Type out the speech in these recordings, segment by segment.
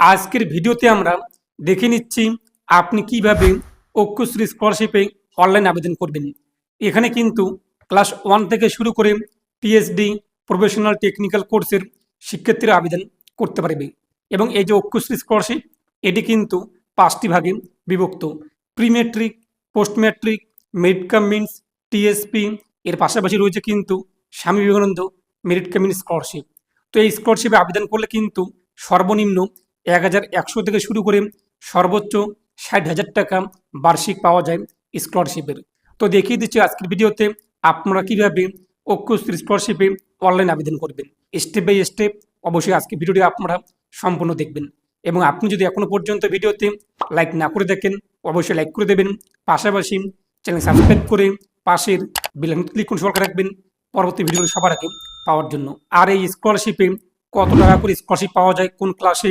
আজকের ভিডিওতে আমরা দেখে নিচ্ছি আপনি কীভাবে ঐক্যশ্রী স্কলারশিপে অনলাইন আবেদন করবেন। এখানে কিন্তু ক্লাস ওয়ান থেকে শুরু করে পিএইচডি প্রফেশনাল টেকনিক্যাল কোর্সের শিক্ষার্থীরা আবেদন করতে পারবে এবং এই যে ঐক্যশ্রী স্কলারশিপ, এটি কিন্তু পাঁচটি ভাগে বিভক্ত। Pre matric post matric merit cum means TSP এর পাশাপাশি রয়েছে কিন্তু Swami Vivekananda merit cum means scholarship. তো এই স্কলারশিপে আবেদন করলে কিন্তু সর্বনিম্ন এক হাজার একশো থেকে শুরু করে সর্বোচ্চ ষাট হাজার টাকা বার্ষিক পাওয়া যায় স্কলারশিপের। তো দেখিয়ে দিচ্ছি আজকের ভিডিওতে আপনারা কীভাবে ঐক্যশ্রী স্কলারশিপে অনলাইন আবেদন করবেন। স্টেপ বাই স্টেপ অবশ্যই আজকে ভিডিওটি আপনারা সম্পূর্ণ দেখবেন এবং আপনি যদি এখনও পর্যন্ত ভিডিওতে লাইক না করে দেখেন, অবশ্যই লাইক করে দেবেন। পাশাপাশি চ্যানেল সাবস্ক্রাইব করে পাশের বেল ক্লিক করে সরকার রাখবেন পরবর্তী ভিডিও সবার আগে পাওয়ার জন্য। আর এই স্কলারশিপে কত টাকা করে স্কলারশিপ পাওয়া যায়, কোন ক্লাসে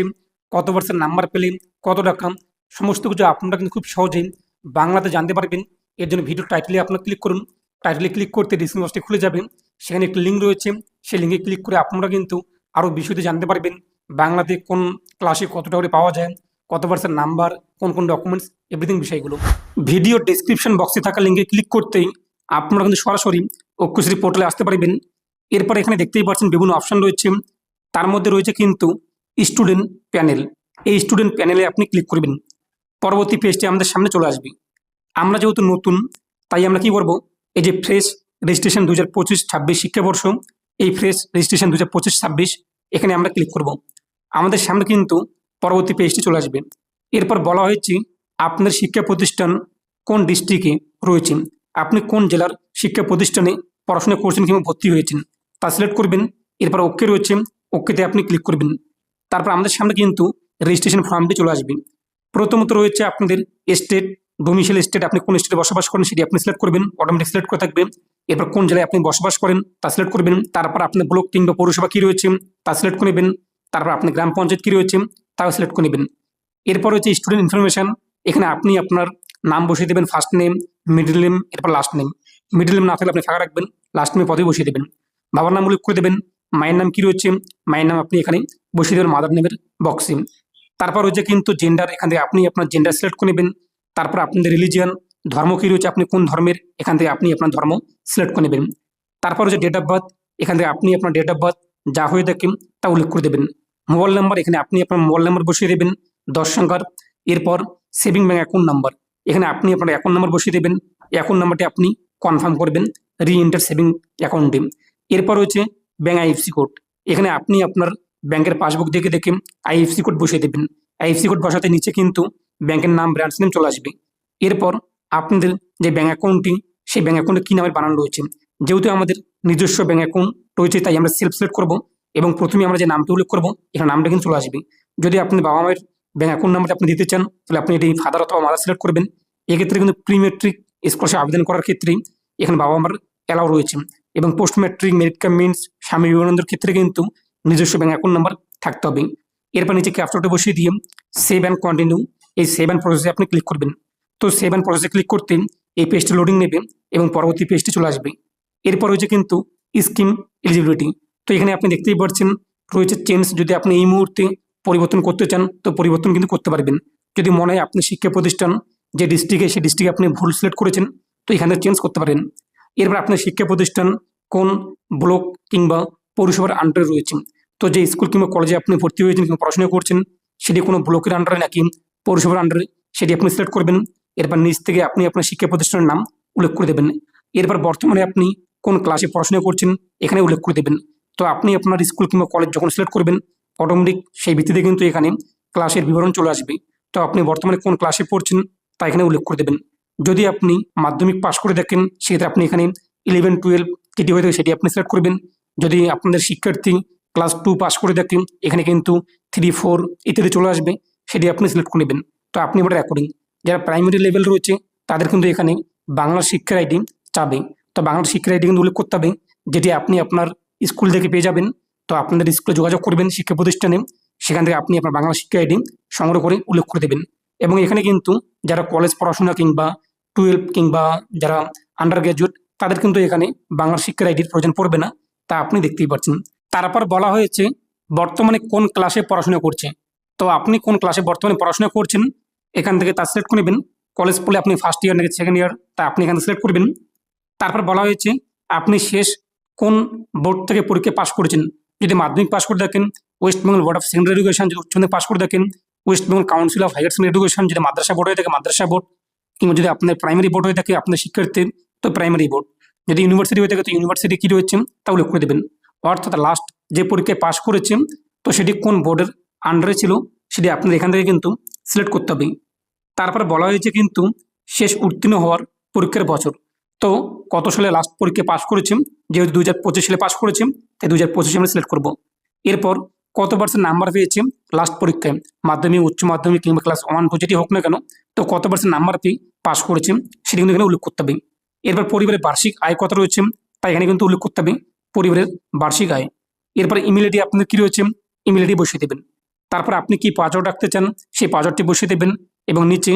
কত পার্সেন্ট নাম্বার পেলেন কত টাকা সমস্ত কিছু আপনারা কিন্তু খুব সহজেই বাংলাতে জানতে পারবেন। এর জন্য ভিডিও টাইটেলে আপনারা ক্লিক করুন। টাইটেলে ক্লিক করতে ডিসক্রিপশন বক্সটি খুলে যাবে। সেখানে একটি লিঙ্ক রয়েছে। সেই লিঙ্কে ক্লিক করে আপনারা কিন্তু আরও বিষয়তে জানতে পারবেন বাংলাতে কোন ক্লাসে কত টাকা করে পাওয়া যায়, কত পার্সেন্ট নাম্বার কোন কোন ডকুমেন্টস এভরিথিং বিষয়গুলো। ভিডিও ডেসক্রিপশন বক্সে থাকা লিঙ্কে ক্লিক করতেই আপনারা কিন্তু সরাসরি অক্ষশ্রী পোর্টালে আসতে পারবেন। এরপর এখানে দেখতেই পাচ্ছেন বিভিন্ন অপশন রয়েছে। তার মধ্যে রয়েছে কিন্তু স্টুডেন্ট প্যানেল এই স্টুডেন্ট প্যানেলে আপনি ক্লিক করবেন। পরবর্তী পেজটি আমাদের সামনে চলে আসবে। আমরা যেহেতু নতুন, তাই আমরা কি করব? এই যে ফ্রেশ রেজিস্ট্রেশন দু হাজার পঁচিশ ছাব্বিশ শিক্ষাবর্ষ, এই ফ্রেশ রেজিস্ট্রেশন দু হাজার পঁচিশ ছাব্বিশ, এখানে আমরা ক্লিক করব। আমাদের সামনে কিন্তু পরবর্তী পেজটি চলে আসবে। এরপর বলা হয়েছে, আপনার শিক্ষা প্রতিষ্ঠান কোন ডিস্ট্রিক্টে রয়েছে? আপনি কোন জেলার শিক্ষা প্রতিষ্ঠানে পড়াশোনা করছেন কিংবা ভর্তি হয়েছেন? তা সিলেক্ট করবেন। এরপর ওকে রয়েছে। ওকেতে আপনি ক্লিক করবেন। তারপর আমাদের সামনে কিন্তু রেজিস্ট্রেশন ফর্মটি চলে আসবে। প্রথমত রয়েছে আপনাদের স্টেট ডোমিসাইল স্টেট আপনি কোন স্টেটে বসবাস করেন সেটি আপনি সিলেক্ট করবেন অটোমেটিক সিলেক্ট করে থাকবে। এরপর কোন জেলায় আপনি বসবাস করেন তা সিলেক্ট করবেন। তারপর আপনার ব্লক কিংবা পৌরসভা কী রয়েছে তা সিলেক্ট করে নেবেন। তারপর আপনার গ্রাম পঞ্চায়েত কী রয়েছে তাও সিলেক্ট করে নেবেন। এরপর হচ্ছে স্টুডেন্ট ইনফরমেশন এখানে আপনি আপনার নাম বসিয়ে দেবেন ফার্স্ট নেম মিডল নেম এরপর লাস্ট নেম মিডল নেম না থাকলে আপনি ফাঁকা রাখবেন লাস্ট নেমে পদে বসিয়ে দেবেন। বাবার নাম উল্লেখ করে দেবেন, মায়ের নাম কী রয়েছে, মায়ের নাম আপনি এখানে বসিয়ে মাদার নেমের বক্সে তারপর হচ্ছে কিন্তু জেন্ডার এখান থেকে আপনি আপনার জেন্ডার সিলেক্ট করে নেবেন। তারপর আপনাদের রিলিজিয়ান ধর্ম কী রয়েছে, আপনি কোন ধর্মের, এখান থেকে আপনি আপনার ধর্ম সিলেক্ট করে নেবেন। তারপর হচ্ছে ডেট অফ বার্থ এখান থেকে আপনি আপনার ডেট অফ বার্থ যা হয়ে থাকেন তা উল্লেখ করে দেবেন। মোবাইল নাম্বার এখানে আপনি আপনার মোবাইল নাম্বার বসিয়ে দেবেন, দশ সংখ্যার। এরপর সেভিং ব্যাঙ্ক অ্যাকাউন্ট নাম্বার এখানে আপনি আপনার অ্যাকাউন্ট নাম্বার বসিয়ে দেবেন। অ্যাকাউন্ট নাম্বারটি আপনি কনফার্ম করবেন রি এন্টার সেভিং অ্যাকাউন্টে এরপর হচ্ছে ব্যাঙ্ক আইএফসি কোড এখানে আপনি আপনার ব্যাংকের পাসবুক দেখে দেখে আইএফসি কোড বসিয়ে দেবেন। আইএফসি কোড বসাতে নিচে কিন্তু ব্যাংকের নাম ব্রাঞ্চ নেম চলে আসবে। এরপর আপনাদের যে ব্যাঙ্ক অ্যাকাউন্টটি সেই ব্যাঙ্ক অ্যাকাউন্টে কী নামের বানানো রয়েছে? যেহেতু আমাদের নিজস্ব ব্যাঙ্ক অ্যাকাউন্ট রয়েছে, তাই আমরা সেলফ সিলেক্ট করব এবং প্রথমে আমরা যে নামটি উল্লেখ করব, এখানে নামটা কিন্তু চলে আসবে। যদি আপনি বাবা মায়ের ব্যাঙ্ক অ্যাকাউন্ট নাম্বারটা আপনি দিতে চান, তাহলে আপনি এটি ফাদার অথবা মাদার সিলেক্ট করবেন। এক্ষেত্রে কিন্তু প্রি মেট্রিক স্কলারশিপ আবেদন করার ক্ষেত্রে এখানে বাবা মার অ্যালাউ রয়েছে। এবং পোস্ট মেট্রিক মেরিট কাম স্বামী বিবেকানন্দের ক্ষেত্রে কিন্তু নিজস্ব ব্যাঙ্ক অ্যাকাউন্ট নাম্বার থাকতে হবে। এরপর নিচে ক্যাপচারটা বসিয়ে দিয়ে সেভ অ্যান্ড কন্টিনিউ এই সেভ অ্যান্ড প্রসেসে আপনি ক্লিক করবেন। তো সেভ অ্যান্ড প্রসেসে ক্লিক করতে এই পেজটি লোডিং নেবে এবং পরবর্তী পেজটি চলে আসবে। এরপর রয়েছে কিন্তু স্কিম এলিজিবিলিটি তো এখানে আপনি দেখতেই পাচ্ছেন রয়েছে চেঞ্জ যদি আপনি এই মুহূর্তে পরিবর্তন করতে চান, তো পরিবর্তন কিন্তু করতে পারবেন। যদি মনে হয় আপনি শিক্ষা প্রতিষ্ঠান যে ডিস্ট্রিক্টে সেই ডিস্ট্রিক্টে আপনি ভুল সিলেক্ট করেছেন, তো এখানে চেঞ্জ করতে পারেন। এরপর আপনার শিক্ষা প্রতিষ্ঠান কোন ব্লক কিংবা পৌরসভার আন্ডারে রয়েছে তো যে স্কুল কিংবা কলেজে আপনি ভর্তি হয়েছেন কিংবা পড়াশোনা করছেন, সেটি কোনো ব্লকের আন্ডারে নাকি পৌরসভার আন্ডারে সেটি আপনি সিলেক্ট করবেন। এরপর নিচ থেকে আপনি আপনার শিক্ষা প্রতিষ্ঠানের নাম উল্লেখ করে দেবেন। এরপর বর্তমানে আপনি কোন ক্লাসে পড়াশোনা করছেন, এখানে উল্লেখ করে দেবেন। তো আপনি আপনার স্কুল কিংবা কলেজ যখন সিলেক্ট করবেন অটোমেটিক সেই ভিত্তিতে কিন্তু এখানে ক্লাসের বিবরণ চলে আসবে। তো আপনি বর্তমানে কোন ক্লাসে পড়ছেন, তা এখানে উল্লেখ করে দেবেন। যদি আপনি মাধ্যমিক পাশ করে দেখেন, সেক্ষেত্রে আপনি এখানে ইলেভেন টুয়েলভ যেটি হয়ে থাকে, সেটি আপনি সিলেক্ট করবেন। যদি আপনাদের শিক্ষার্থী ক্লাস টু পাস করে দেখেন এখানে কিন্তু থ্রি ফোর ইত্যাদি চলে আসবে, সেটি আপনি সিলেক্ট করে নেবেন। তো আপনি ওটা রেকর্ডিং যারা প্রাইমারি লেভেল রয়েছে, তাদের কিন্তু এখানে বাংলা শিক্ষার আইডি চাবে। তো বাংলা শিক্ষার আইডি কিন্তু উল্লেখ করতে হবে, যেটি আপনি আপনার স্কুল থেকে পেয়ে যাবেন। তো আপনাদের স্কুলে যোগাযোগ করবেন শিক্ষা প্রতিষ্ঠানে, সেখান থেকে আপনি আপনার বাংলা শিক্ষা আইডি সংগ্রহ করে উল্লেখ করে দেবেন। এবং এখানে কিন্তু যারা কলেজ পড়াশোনা কিংবা টুয়েলভ কিংবা যারা আন্ডার গ্র্যাজুয়েট তাদের কিন্তু এখানে বাংলা শিক্ষার আইডির প্রয়োজন পড়বে না। তা আপনি দেখতেই পাচ্ছেন। তারপর বলা হয়েছে, বর্তমানে কোন ক্লাসে পড়াশোনা করছে? তো আপনি কোন ক্লাসে বর্তমানে পড়াশোনা করছেন, এখান থেকে তা সিলেক্ট করে নেবেন। কলেজ পড়লে আপনি ফার্স্ট ইয়ার নাকি সেকেন্ড ইয়ার তা আপনি এখানে সিলেক্ট করবেন। তারপর বলা হয়েছে, আপনি শেষ কোন বোর্ড থেকে পরীক্ষা পাশ করেছেন? যদি মাধ্যমিক পাশ করে থাকেন West Bengal Board of Secondary Education যদি উচ্চ মাধ্যমিক পাশ করে থাকেন West Bengal Council of Higher Secondary Education যদি মাদ্রাসা বোর্ড হয়ে থাকে, মাদ্রাসা বোর্ড কিংবা যদি আপনার প্রাইমারি বোর্ড হয়ে থাকে, আপনার শিক্ষার্থীর, তো প্রাইমারি বোর্ড যদি ইউনিভার্সিটি হয়ে থাকে তো ইউনিভার্সিটি কী রয়েছে? তা উল্লেখ করে দেবেন। অর্থাৎ লাস্ট যে পরীক্ষায় পাশ করেছে, তো সেটি কোন বোর্ডের আন্ডারে ছিল? সেটি আপনাদের এখান থেকে কিন্তু সিলেক্ট করতে হবে। তারপর বলা হয়েছে কিন্তু শেষ উত্তীর্ণ হওয়ার পরীক্ষার বছর। তো কত সালে লাস্ট পরীক্ষা পাশ করেছেন যেহেতু দু হাজার পঁচিশ সালে পাশ করেছেন তাই দু হাজার পঁচিশে আমরা সিলেক্ট করব। এরপর কত পার্সেন্ট নাম্বার পেয়েছে লাস্ট পরীক্ষায়? মাধ্যমিক, উচ্চ মাধ্যমিক কিংবা ক্লাস ওয়ান টু যেটি হোক না কেন, তো কত পার্সেন্ট নাম্বার পেয়ে পাশ করেছে, সেটি কিন্তু এখানে উল্লেখ করতে হবে। এরপর পরিবারের বার্ষিক আয় কত রয়েছে? তাই এখানে কিন্তু উল্লেখ করতে হবে, পরিবারের বার্ষিক আয়। এরপর আইডি আপনার কী রয়েছে? আইডি বসিয়ে দেবেন। তারপর আপনি কি পাসওয়ার্ড রাখতে চান? সেই পাসওয়ার্ডটি বসিয়ে দেবেন এবং নিচে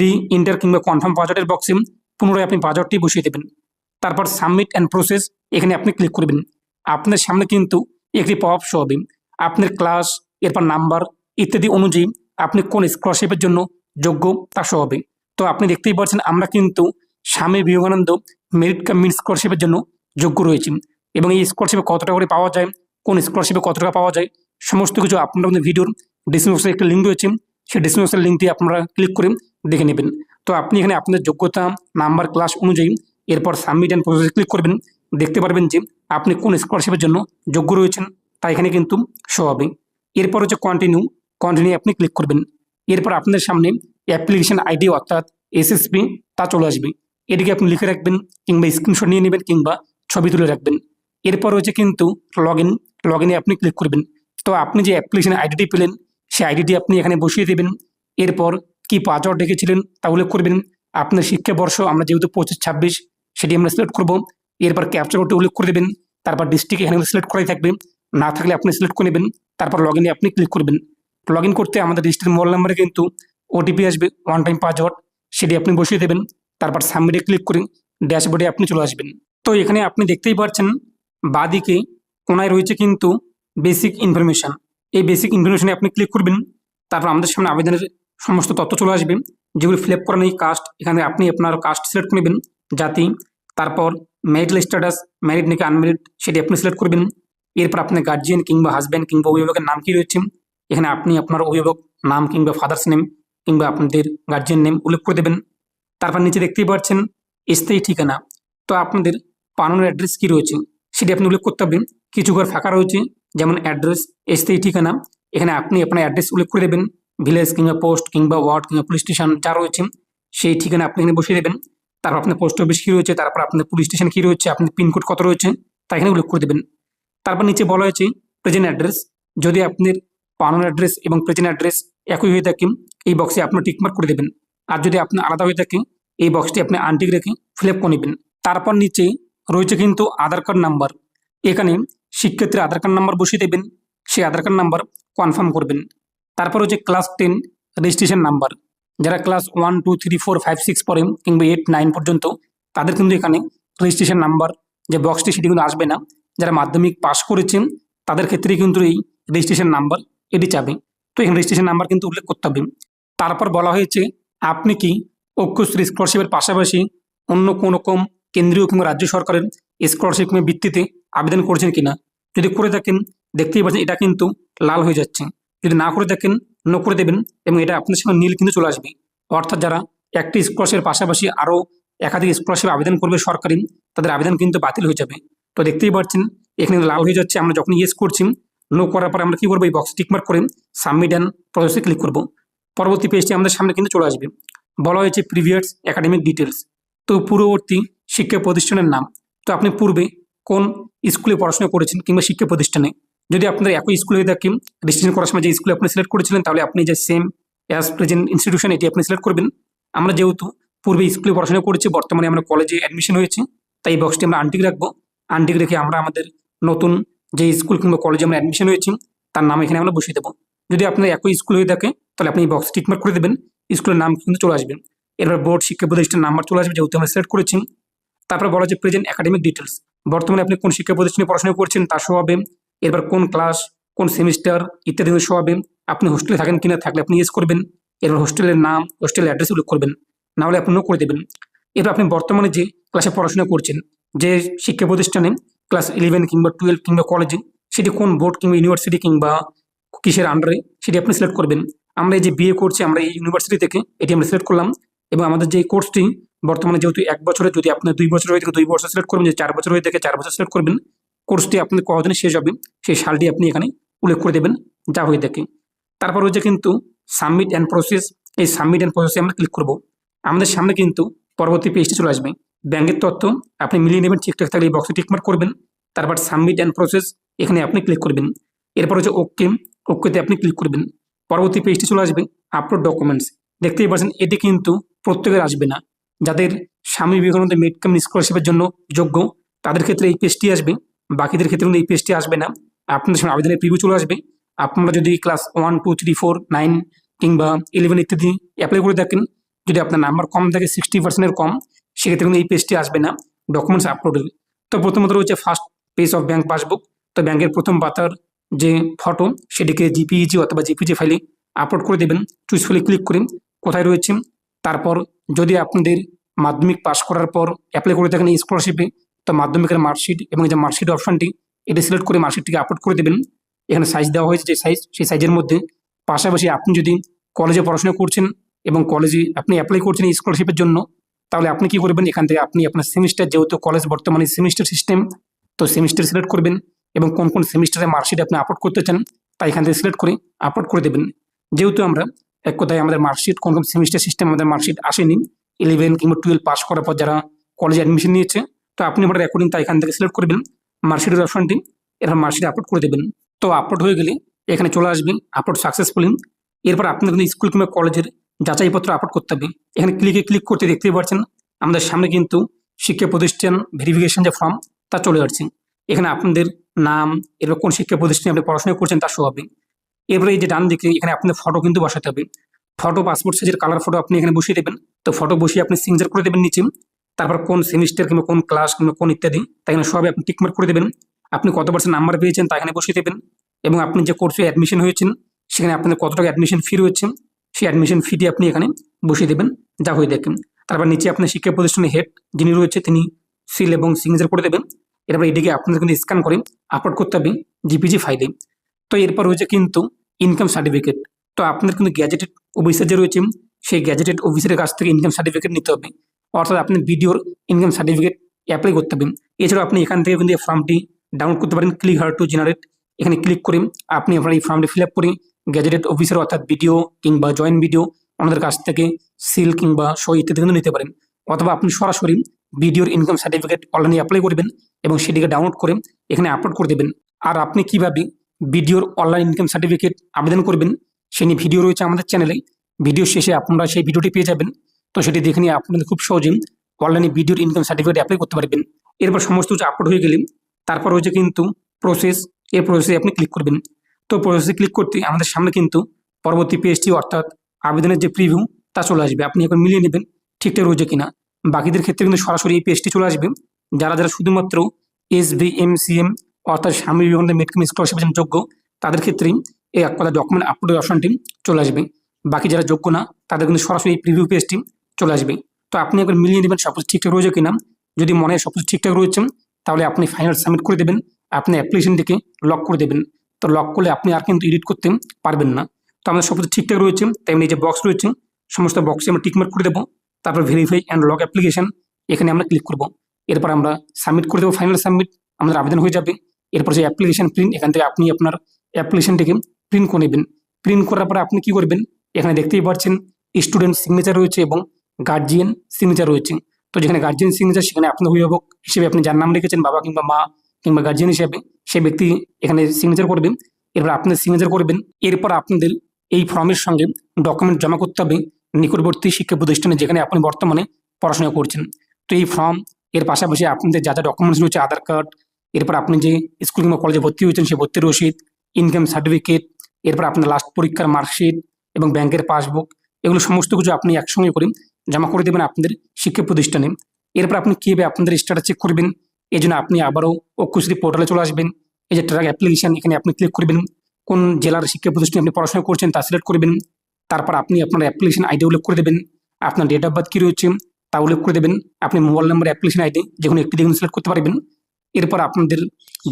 রি ইন্টার কিংবা কনফার্ম পাসওয়ার্ডের বক্সে পুনরায় আপনি পাসওয়ার্ডটি বসিয়ে দেবেন। তারপর সাবমিট অ্যান্ড প্রসেস এখানে আপনি ক্লিক করবেন। আপনার সামনে কিন্তু একটি পপ শো হবে। আপনার ক্লাস এরপর নাম্বার ইত্যাদি অনুযায়ী আপনি কোন স্কলারশিপের জন্য যোগ্য তা শো হবে। তো আপনি দেখতেই পাচ্ছেন, আমরা কিন্তু স্বামী বিবেকানন্দ মেরিট কাম মিন স্কলারশিপের জন্য যোগ্য রয়েছে এবং এই স্কলারশিপে কত টাকা করে পাওয়া যায়, কোন স্কলারশিপে কত টাকা পাওয়া যায়, সমস্ত কিছু আপনারা আমাদের ভিডিওর ডিসক্রিপশনে একটা লিঙ্ক রয়েছে। সেই ডিসক্রিপশন লিঙ্কটি আপনারা ক্লিক করে দেখে নেবেন। তো আপনি এখানে আপনাদের যোগ্যতা নাম্বার ক্লাস অনুযায়ী এরপর সাবমিট অ্যান্ড প্রসেসে ক্লিক করবেন। দেখতে পারবেন যে আপনি কোন স্কলারশিপের জন্য যোগ্য রয়েছেন, তা এখানে কিন্তু শো হবে। এরপর হচ্ছে কন্টিনিউ কন্টিনিউ আপনি ক্লিক করবেন। এরপর আপনাদের সামনে অ্যাপ্লিকেশন আইডি অর্থাৎ এসএসপি তা চলে আসবে। এটিকে আপনি লিখে রাখবেন কিংবা স্ক্রিনশট নিয়ে নেবেন কিংবা ছবি তুলে রাখবেন। এরপর হচ্ছে কিন্তু লগ ইন লগ ইনে আপনি ক্লিক করবেন। তো আপনি যে অ্যাপ্লিকেশন আইডিটি পেলেন, সেই আইডিটি আপনি এখানে বসিয়ে দেবেন। এরপর কি পাসওয়ার্ড রেখেছিলেন তা উল্লেখ করবেন। আপনার শিক্ষাবর্ষ, আমরা যেহেতু পঁচিশ, ছাব্বিশ, সেটি আমরা সিলেক্ট করব। এরপর ক্যাপচার কোডটি উল্লেখ করে দেবেন। তারপর ডিস্ট্রিক্ট এখানে সিলেক্ট করাই থাকবে। না থাকলে আপনি সিলেক্ট করে নেবেন। তারপর লগ ইনে আপনি ক্লিক করবেন। লগ ইন করতে আমাদের ডিস্ট্রিক্ট মোবাইল নাম্বারে কিন্তু ওটিপি আসবে ওয়ান টাইম পাসওয়ার্ড সেটি আপনি বসিয়ে দেবেন। তারপর সাবমিটে ক্লিক করে ড্যাশবোর্ডে আপনি চলে আসবেন। তো এখানে আপনি দেখতেই পাচ্ছেন বাদিকে কোনায় রয়েছে কিন্তু বেসিক ইনফরমেশান এই বেসিক ইনফরমেশনে আপনি ক্লিক করবেন, তারপর আমাদের সামনে আবেদনের সমস্ত তথ্য চলে আসবে। যেগুলি ফিল আপ করানো এই কাস্ট এখানে আপনি আপনার কাস্ট সিলেক্ট করবেন জাতি, তারপর ম্যারিটাল স্ট্যাটাস ম্যারিড নাকি আনম্যারিড সেটি আপনি সিলেক্ট করবেন। এরপর আপনার গার্জিয়ান কিংবা হাজব্যান্ড কিংবা অভিভাবকের নাম কি রয়েছে, এখানে আপনি আপনার অভিভাবক নাম কিংবা ফাদার্স নেম কিংবা আপনাদের গার্জিয়ান নেম উল্লেখ করে দেবেন। তারপর নিচে দেখতেই পাচ্ছেন স্থায়ী ঠিকানা। তো আপনাদের পানানোর অ্যাড্রেস কি রয়েছে সেটি আপনি উল্লেখ করতে হবে কিছু ঘর ফাঁকা রয়েছে, যেমন অ্যাড্রেস স্থায়ী ঠিকানা। এখানে আপনি আপনার অ্যাড্রেস উল্লেখ করে দেবেন। ভিলেজ কিংবা পোস্ট কিংবা ওয়ার্ড কিংবা পুলিশ স্টেশন যা রয়েছে, সেই ঠিকানা আপনি এখানে বসিয়ে দেবেন। তারপর আপনার পোস্ট অফিস কী রয়েছে, তারপর আপনার পুলিশ স্টেশন কী রয়েছে, আপনার পিনকোড কত রয়েছে, তা এখানে উল্লেখ করে দেবেন। তারপর নিচে বলা হয়েছে প্রেজেন্ট অ্যাড্রেস যদি আপনার পানানোর অ্যাড্রেস এবং প্রেজেন্ট অ্যাড্রেস একই হয়ে থাকে, এই বক্সে আপনার টিকমার্ক করে দেবেন। আর যদি আপনার আলাদা হয়ে থাকে এই বক্সটি আপনি আনটিক রেখে ফিল আপ করে নেবেন। তারপর নিচে রয়েছে কিন্তু আধার কার্ড নাম্বার এখানে শিক্ষার্থীর আধার কার্ড নাম্বার বসিয়ে দেবেন, সেই আধার কার্ড নাম্বার কনফার্ম করবেন। তারপর হচ্ছে ক্লাস টেন রেজিস্ট্রেশন নাম্বার যারা class one two three four five six পরে কিংবা এইট নাইন পর্যন্ত, তাদের কিন্তু এখানে রেজিস্ট্রেশন নাম্বার যে বক্সটি সেটি কিন্তু আসবে না। যারা মাধ্যমিক পাস করেছেন, তাদের ক্ষেত্রে কিন্তু এই রেজিস্ট্রেশন নাম্বার এটি চাবে। তো এখানে রেজিস্ট্রেশন নাম্বার কিন্তু উল্লেখ করতে হবে। তারপর বলা হয়েছে আপনি কি ঐক্যশ্রী স্কলারশিপের পাশাপাশি অন্য কোনো রকম কেন্দ্রীয় কিংবা রাজ্য সরকারের স্কলারশিপ ভিত্তিতে আবেদন করেছেন কিনা? যদি করে থাকেন, দেখতেই পাচ্ছেন এটা কিন্তু লাল হয়ে যাচ্ছে। যদি না করে থাকেন নো করে দেবেন এবং এটা আপনার সঙ্গে নীল কিন্তু চলে আসবে। অর্থাৎ যারা একটি স্কলারশিপের পাশাপাশি আরও একাধিক স্কলারশিপ আবেদন করবে সরকারি, তাদের আবেদন কিন্তু বাতিল হয়ে যাবে। তো দেখতেই পাচ্ছেন, এখানে লাল হয়ে যাচ্ছে। আমরা যখন ইয়েস করছি নো করার পরে আমরা কী করব? এই বক্স টিকমার্ক করে সাবমিট অ্যান্ড প্রসেসে ক্লিক করব। পরবর্তী পেজটি আমাদের সামনে কিন্তু চলে আসবে। বলা হয়েছে প্রিভিয়াস একাডেমিক ডিটেলস তো পূর্ববর্তী শিক্ষা প্রতিষ্ঠানের নাম। তো আপনি পূর্বে কোন স্কুলে পড়াশোনা করেছেন কিংবা শিক্ষা প্রতিষ্ঠানে? যদি আপনাদের একই স্কুলে হয়ে থাকে রেজিস্ট্রেশন করার সময় যে স্কুলে আপনি সিলেক্ট করেছিলেন, তাহলে আপনি যে সেম অ্যাজ প্রেজেন্ট ইনস্টিটিউশন এটি আপনি সিলেক্ট করবেন। আমরা যেহেতু পূর্বে স্কুলে পড়াশোনা করেছি, বর্তমানে আমরা কলেজে অ্যাডমিশন হয়েছে, তাই এই বক্সটি আমরা আন্টিক রাখব। আন্টিক রেখে আমরা আমাদের নতুন যে স্কুল কিংবা কলেজে আমরা অ্যাডমিশন হয়েছি, তার নাম এখানে আমরা বসিয়ে দেবো। যদি আপনার একই স্কুল হয়ে থাকে, তাহলে আপনি এই বক্স টিকমার্ক করে দেবেন। স্কুলের নাম কিন্তু চলে আসবে। এরপর বোর্ড শিক্ষা প্রতিষ্ঠানের নাম্বার চলে আসবে, যেহেতু আমরা সিলেক্ট করেছি। তারপর বলা হচ্ছে প্রেজেন্ট একাডেমিক ডিটেলস বর্তমানে আপনি কোন শিক্ষা প্রতিষ্ঠানে পড়াশোনা করছেন তা সহ হবে। এরপর কোন ক্লাস কোন সেমিস্টার ইত্যাদি সব হবে। আপনি হোস্টেলে থাকেন কিনা থাকলে আপনি ইয়েস করবেন। এরপর হোস্টেলের নাম হোস্টেলের অ্যাড্রেস উল্লেখ করবেন। না হলে আপনি নো করে দেবেন। এরপর আপনি বর্তমানে যে ক্লাসে পড়াশোনা করছেন, যে শিক্ষা প্রতিষ্ঠানে ক্লাস ইলেভেন কিংবা টুয়েলভ কিংবা কলেজে সেটি কোন বোর্ড কিংবা ইউনিভার্সিটি কিংবা কিসের আন্ডারে সেটি আপনি সিলেক্ট করবেন। আমরা এই যে বিয়ে করছি, আমরা এই ইউনিভার্সিটি থেকে এটি আমরা সিলেক্ট করলাম। এবং আমাদের যে কোর্সটি বর্তমানে যেহেতু এক বছরে, যদি আপনার দুই বছর হয়ে থাকে, দুই বছর সিলেক্ট করবেন যে চার বছর হয়ে থাকে, চার বছর সিলেক্ট করবেন কোর্সটি আপনার কতদিনে শেষ হবে, সেই সালটি আপনি এখানে উল্লেখ করে দেবেন, যা হয়ে থাকে। তারপর হচ্ছে কিন্তু সাবমিট অ্যান্ড প্রসেস এই সাবমিট অ্যান্ড প্রসেসে আমরা ক্লিক করব। আমাদের সামনে কিন্তু পরবর্তী পেজটি চলে আসবে। ব্যাংকের তথ্য, আপনি মিলিয়ে নেবেন ঠিকঠাক থাকলে এই বক্সে টিকমার্ক করবেন। তারপর সাবমিট অ্যান্ড প্রসেস এখানে আপনি ক্লিক করবেন। এরপর হচ্ছে ওকে ওকেতে আপনি ক্লিক করবেন। পরবর্তী পেজটি চলে আসবে আপলোড ডকুমেন্টস দেখতেই পাচ্ছেন, এটি কিন্তু প্রত্যেকের আসবে না। যাদের স্বামী বিবেকানন্দ মেডকাম স্কলারশিপের জন্য যোগ্য, তাদের ক্ষেত্রে এই পেজটি আসবে। বাকিদের ক্ষেত্রে কিন্তু এই পেজটি আসবে না। আপনাদের সঙ্গে আবেদনের প্রিভিউ চলে আসবে। আপনারা যদি class one two three four nine কিংবা ইলেভেন ইত্যাদি অ্যাপ্লাই করে থাকেন, যদি আপনার নাম্বার কম থাকে সিক্সটি পার্সেন্টের কম, সেক্ষেত্রে কিন্তু এই পেজটি আসবে না। ডকুমেন্টস আপলোডের তো প্রথমত রয়েছে first page of bank passbook তো ব্যাংকের প্রথম পাতার যে ফটো সেটিকে জিপিইজি অথবা জিপিজি ফাইলে আপলোড করে দেবেন। চুজ ফাইলে ক্লিক করে কোথায় রয়েছে, তারপর যদি আপনাদের মাধ্যমিক পাস করার পর অ্যাপ্লাই করে থাকেন স্কলারশিপে তো মাধ্যমিকের মার্কশিট এবং যে মার্কশিট অপশনটি এটি সিলেক্ট করে মার্কশিটটিকে আপলোড করে দেবেন। এখানে সাইজ দেওয়া হয়েছে যে সাইজ সেই সাইজের মধ্যে। পাশাপাশি আপনি যদি কলেজে পড়াশোনা করছেন এবং কলেজে আপনি অ্যাপ্লাই করছেন স্কলারশিপের জন্য, তাহলে আপনি কি করবেন? এখান থেকে আপনি আপনার সেমিস্টার যেহেতু কলেজ বর্তমানে সেমিস্টার সিস্টেম তো সেমিস্টার সিলেক্ট করবেন। এবং কোন কোন সেমিস্টারে মার্কশিট আপনি আপলোড করতে চান তাই এখান থেকে সিলেক্ট করে আপলোড করে দেবেন। যেহেতু আমরা এক কথায় আমাদের মার্কশিট কোন কোন সেমিস্টার সিস্টেম আমাদের মার্কশিট আসেনি ইলেভেন কিংবা টুয়েলভ পাস করার পর যারা কলেজে অ্যাডমিশন নিয়েছে, তো আপনি আপনার অ্যাকর্ডিং তাই এখান থেকে সিলেক্ট করবেন মার্কশিটের অপশনটি এরপর মার্কশিট আপলোড করে দেবেন। তো আপলোড হয়ে গেলে এখানে চলে আসবে আপলোড সাকসেসফুলি এরপর আপনার কিন্তু স্কুল কিংবা কলেজের যাচাইপত্র আপলোড করতে হবে। এখানে ক্লিকে ক্লিক করতে দেখতেই পাচ্ছেন, আমাদের সামনে কিন্তু শিক্ষা প্রতিষ্ঠান ভেরিফিকেশন যে ফর্ম তা চলে আসছে। এখানে আপনাদের নাম এরপর কোন শিক্ষা প্রতিষ্ঠানে আপনি পড়াশোনা করছেন তা শো হবে এরপরে এই যে ডান দিকে এখানে আপনাদের ফটো কিন্তু বসাতে হবে। ফটো পাসপোর্ট সাইজের কালার ফটো আপনি এখানে বসিয়ে দেবেন। তো ফটো বসিয়ে আপনি সিগনেচার করে দেবেন নিচে। তারপর কোন সেমিস্টার কিংবা কোন ক্লাস কিংবা কোন ইত্যাদি তাই এখানে সবই আপনি টিকমার্ক করে দেবেন। আপনি কত পার্সেন্ট নাম্বার পেয়েছেন তা এখানে বসিয়ে দেবেন। এবং আপনি যে কোর্সে অ্যাডমিশন হয়েছেন, সেখানে আপনাদের কত টাকা অ্যাডমিশন ফি রয়েছে, সেই অ্যাডমিশন ফিটি আপনি এখানে বসিয়ে দেবেন। যা হয়ে দেখেন। তারপর নিচে আপনার শিক্ষা প্রতিষ্ঠানের হেড যিনি রয়েছে, তিনি সিল এবং সিগনেচার করে দেবেন। এরপর এটিকে আপনাদের কিন্তু স্ক্যান করে আপলোড করতে হবে জিপিজি ফাইলে তো এরপর রয়েছে কিন্তু ইনকাম সার্টিফিকেট তো আপনাদের কিন্তু গ্যাজেটেড অফিসার যে রয়েছে, সেই গ্যাজেটেড অফিসারের কাছ থেকে ইনকাম সার্টিফিকেট নিতে হবে। অর্থাৎ আপনি ভিডিওর ইনকাম সার্টিফিকেট অ্যাপ্লাই করতে হবে। এছাড়াও আপনি এখান থেকে কিন্তু এই ফর্মটি ডাউনলোড করতে পারেন ক্লিক হার টু জেনারেট এখানে ক্লিক করে আপনি আপনার এই ফর্মটি ফিল আপ করে গ্যাজেটেড অফিসার অর্থাৎ ভিডিও কিংবা জয়েন্ট ভিডিও আমাদের কাছ থেকে সিল কিংবা সই ইত্যাদি কিন্তু নিতে পারেন। অথবা আপনি সরাসরি ভিডিওর ইনকাম সার্টিফিকেট অনলাইনে অ্যাপ্লাই করবেন এবং সেটিকে ডাউনলোড করে এখানে আপলোড করে দেবেন। আর আপনি কীভাবে ভিডিওর অনলাইন ইনকাম সার্টিফিকেট আবেদন করবেন, সে নিয়ে ভিডিও রয়েছে আমাদের চ্যানেলে ভিডিও শেষে আপনারা সেই ভিডিওটি পেয়ে যাবেন। তো সেটি দেখে নিয়ে আপনাদের খুব সহজে অনলাইনে ভিডিওর ইনকাম সার্টিফিকেট অ্যাপ্লাই করতে পারবেন। এরপর সমস্ত কিছু আপলোড হয়ে গেলে তারপর হচ্ছে কিন্তু প্রসেস এই প্রসেসে আপনি ক্লিক করবেন। তো প্রসেসে ক্লিক করতে আমাদের সামনে কিন্তু পরবর্তী পেজটি অর্থাৎ আবেদনের যে প্রিভিউ তা চলে আসবে। আপনি এখন মিলিয়ে নেবেন ঠিকঠাক রয়েছে কিনা। বাকিদের ক্ষেত্রে কিন্তু সরাসরি এই পেজটি চলে আসবে। যারা যারা শুধুমাত্র S V M C M অর্থাৎ স্বামী বিবেকানন্দ মেডিকেল স্কলারশিপের যোগ্য, তাদের ক্ষেত্রেই এই এক কথা ডকুমেন্ট আপলোডের অপশনটি চলে আসবে। বাকি যারা যোগ্য না, তাদের কিন্তু সরাসরি এই প্রিভিউ পেজটি চলে আসবে। তো আপনি একবার মিলিয়ে নেবেন সব কিছু ঠিকঠাক রয়েছে কিনা। যদি মনে হয় সব কিছু ঠিকঠাক রয়েছে, তাহলে আপনি ফাইনাল সাবমিট করে দেবেন। আপনি অ্যাপ্লিকেশনটিকে লক করে দেবেন। তো লক করলে আপনি আর কিন্তু এডিট করতে পারবেন না। তো আমাদের সব কিছু ঠিকঠাক রয়েছে তেমনি যে বক্স রয়েছে, সমস্ত বক্সে আমরা টিকমার্ক করে দেবো। তারপর ভেরিফাই অ্যান্ড লক অ্যাপ্লিকেশন এখানে আমরা ক্লিক করব। এরপর আমরা সাবমিট করে দেবো ফাইনাল সাবমিট আমাদের আবেদন হয়ে যাবে। এরপর যে অ্যাপ্লিকেশন প্রিন্ট এখান থেকে আপনি আপনার অ্যাপ্লিকেশনটিকে প্রিন্ট করে নেবেন। প্রিন্ট করার পরে আপনি কি করবেন? এখানে দেখতেই পাচ্ছেন স্টুডেন্ট সিগনেচার রয়েছে এবং গার্জিয়ান সিগনেচার রয়েছে। তো যেখানে গার্জিয়ান সিগনেচার সেখানে আপনার অভিভাবক হিসেবে আপনি যার নাম লিখেছেন, বাবা কিংবা মা কিংবা গার্জিয়ান হিসেবে, সেই ব্যক্তি এখানে সিগনেচার করবেন। এরপর আপনার সিগনেচার করবেন। এরপর আপনাদের এই ফর্মের সঙ্গে ডকুমেন্ট জমা করতে হবে। নিকটবর্তী শিক্ষা প্রতিষ্ঠানে যেখানে আপনি বর্তমানে পড়াশোনা করছেন। তো এই ফর্ম এর পাশাপাশি আপনাদের যা যা ডকুমেন্টস রয়েছে, আধার কার্ড এরপর আপনি যে স্কুল কিংবা কলেজে ভর্তি হয়েছেন সেই ভর্তির রসিদ ইনকাম সার্টিফিকেট এরপর আপনার লাস্ট পরীক্ষার মার্কশিট এবং ব্যাংকের পাসবুক এগুলো সমস্ত কিছু আপনি একসঙ্গে করে জমা করে দেবেন আপনাদের শিক্ষা প্রতিষ্ঠানে। এরপর আপনি কীভাবে আপনাদের স্ট্যাটাস চেক করবেন এই জন্য আপনি আবারও অক্ষশ্রী পোর্টালে চলে আসবেন। এই যে ট্র্যাক অ্যাপ্লিকেশন এখানে আপনি ক্লিক করবেন। কোন জেলার শিক্ষা প্রতিষ্ঠানে আপনি পড়াশোনা করছেন তা সিলেক্ট করবেন। তারপর আপনি আপনার অ্যাপ্লিকেশন আইডি উল্লেখ করে দেবেন, আপনার ডেট অফ বার্থ কী রয়েছে তা উল্লেখ করে দেবেন, আপনি মোবাইল নাম্বার অ্যাপ্লিকেশন আইডি যে কোনো একটি দেখুন সিলেক্ট করতে পারবেন। এরপর আপনাদের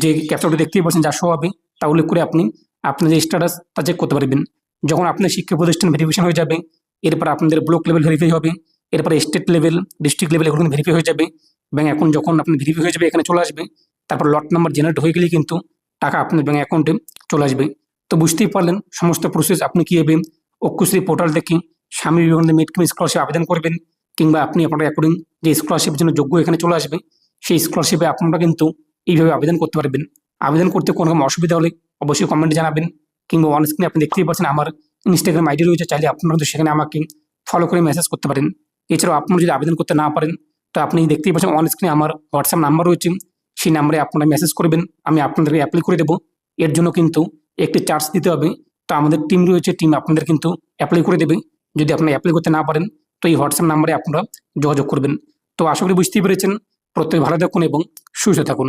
যে ক্যাপচারটা দেখতেই পাচ্ছেন যা শো হবে, তা উল্লেখ করে আপনি আপনার যে স্ট্যাটাস তা চেক করতে পারবেন। যখন আপনার শিক্ষা প্রতিষ্ঠান ভেরিফিকেশন হয়ে যাবে, এরপর আপনাদের ব্লক লেভেল ভেরিফাই হবে, এরপর স্টেট লেভেল ডিস্ট্রিক্ট লেভেল এগুলো ভেরিফাই হয়ে যাবে। ব্যাঙ্ক অ্যাকাউন্ট যখন আপনি ভেরিফাই হয়ে যাবে, এখানে চলে আসবে, তারপর লট নাম্বার জেনারেট হয়ে গেলেই কিন্তু টাকা আপনার ব্যাঙ্ক অ্যাকাউন্টে চলে আসবে। তো বুঝতেই পারলেন সমস্ত প্রসেস আপনি কী কীভাবে ঐক্যশ্রী পোর্টাল থেকে স্বামী বিবেকানন্দ মেটকিম স্কলারশিপ আবেদন করবেন কিংবা আপনি আপনার অ্যাকর্ডিং যে স্কলারশিপের জন্য যোগ্য এখানে চলে আসবে, সেই স্কলারশিপে আপনারা কিন্তু এইভাবে আবেদন করতে পারবেন। আবেদন করতে কোনো রকম অসুবিধা হলে অবশ্যই কমেন্টে জানাবেন কিংবা অন স্ক্রিনে আপনি দেখতেই পাচ্ছেন আমার ইনস্টাগ্রাম আইডি রয়েছে, চাইলে আপনারা কিন্তু সেখানে আমাকে ফলো করে মেসেজ করতে পারেন। এছাড়াও আপনারা যদি আবেদন করতে না পারেন, তো আপনি দেখতেই পাচ্ছেন অন স্ক্রিনে আমার হোয়াটসঅ্যাপ নাম্বার রয়েছে। সেই নাম্বারে আপনারা মেসেজ করবেন, আমি আপনাদেরকে অ্যাপ্লাই করে দেবো। এর জন্য কিন্তু একটি চার্জ দিতে হবে। তো আমাদের টিম রয়েছে টিম আপনাদের কিন্তু অ্যাপ্লাই করে দেবে। যদি আপনি অ্যাপ্লাই করতে না পারেন, তো এই হোয়াটসঅ্যাপ নাম্বারে আপনারা যোগাযোগ করবেন। তো আশা করি বুঝতেই পেরেছেন। প্রত্যেক ভালো থাকুন এবং সুস্থ থাকুন।